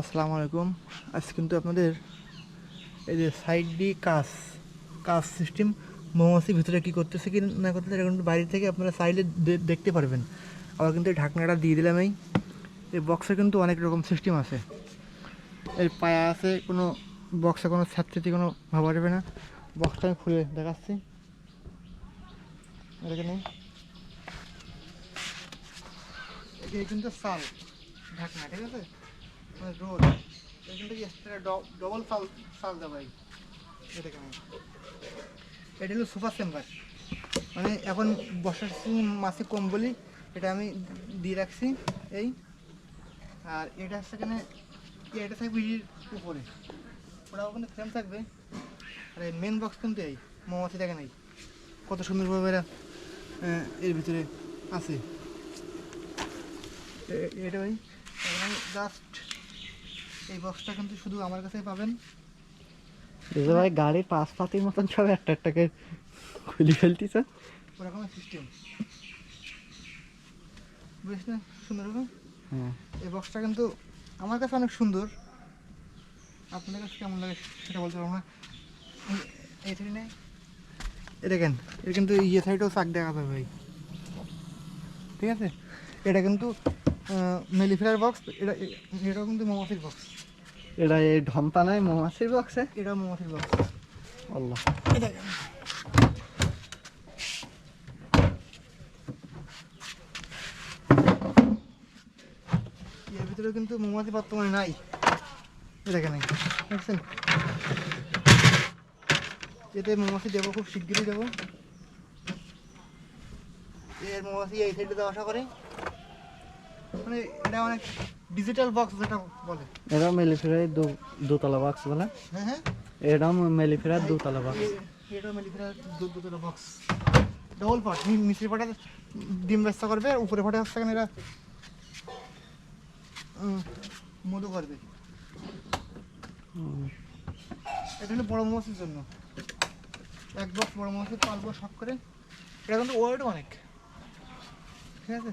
আসসালামু আলাইকুম। আজ কিন্তু আপনাদের এই যে সাইড দিয়ে কাজ কাজ সিস্টেম মৌমাছির ভিতরে কী করতেছে কি না করতেছে এটা কিন্তু বাইরে থেকে আপনারা সাইডে দেখতে পারবেন। আবার কিন্তু এই ঢাকনাটা দিয়ে দিলাম এই এই বক্সে কিন্তু অনেক রকম সিস্টেম আছে। এর পায়া আছে, কোনো বক্সে কোনো ছাত্রীতে কোনো ভাবা যাবে না। বক্সটা আমি খুলে দেখাচ্ছি। এখানে কিন্তু সাল ঢাকনা, ঠিক আছে? মানে ডবল দেবো এই এটা এটা হলো সুপার চেম্বার। মানে এখন বর্ষার মাসে কম বলি, এটা আমি দিয়ে রাখছি এই। আর এটা সেখানে এটা থাকবে ইর উপরে। ওটা ওখানে ফ্রেম থাকবে। আর এই মেন বক্স কিন্তু এই, মৌমাছি দেখে নাই কত সুন্দরভাবে এরা এর ভিতরে আছে। এটা ভাই জাস্ট এই বক্সটা কিন্তু শুধু আমার কাছেই পাবেন। ভাই গাড়ির পাঁচ পাতির মতন সব একটা একটাকে খুলে ফেলতেছে। ওরকম সিস্টেম বুঝিস না সুন্দর হবে? হ্যাঁ। এই বক্সটা কিন্তু আমার কাছে অনেক সুন্দর। আপনাদের কাছে কেমন লাগে সেটা বলতে পারব না। এই- থেকে নেই। এ দেখেন এটা কিন্তু ইয়ে সাইডেও চাক দেখা যাবে ভাই। ঠিক আছে? এটা কিন্তু মেলিফেরার বক্স এটা এ- এটাও কিন্তু মৌমাছির বক্স এটা এই ঢম্পা নাই মৌমাছির বক্সে এটাও মৌমাছির বক্স আল্লাহ। এটা এর ভিতরে কিন্তু মৌমাছি বর্তমানে নাই। এ দেখেন এই, দেখছেন? এতে মৌমাছি দেবো খুব শিগগিরই দেবো। এর মৌমাছি এই সাইডে দেওয়া আশা করে। মানে এটা অনেক ডিজিটাল বক্স যেটা বলে। এটাও মেলিফেরার দু দোতলা বক্স বলে। হ্যাঁ হ্যাঁ। এটাও মেলিফেরার দোতলা বক্স এটা মেলিফেরা বক্স ডবল পার্ট নিচের পাটে ডিম ব্যবসা করবে আর উপরে পাটে হচ্ছে এরা মধু করবে। এটা হলো বড় মৌমাছির জন্য। এক বক্স বড় মৌমাছি পালবো শখ করে। এটা কিন্তু ওয়েটও অনেক। ঠিক আছে?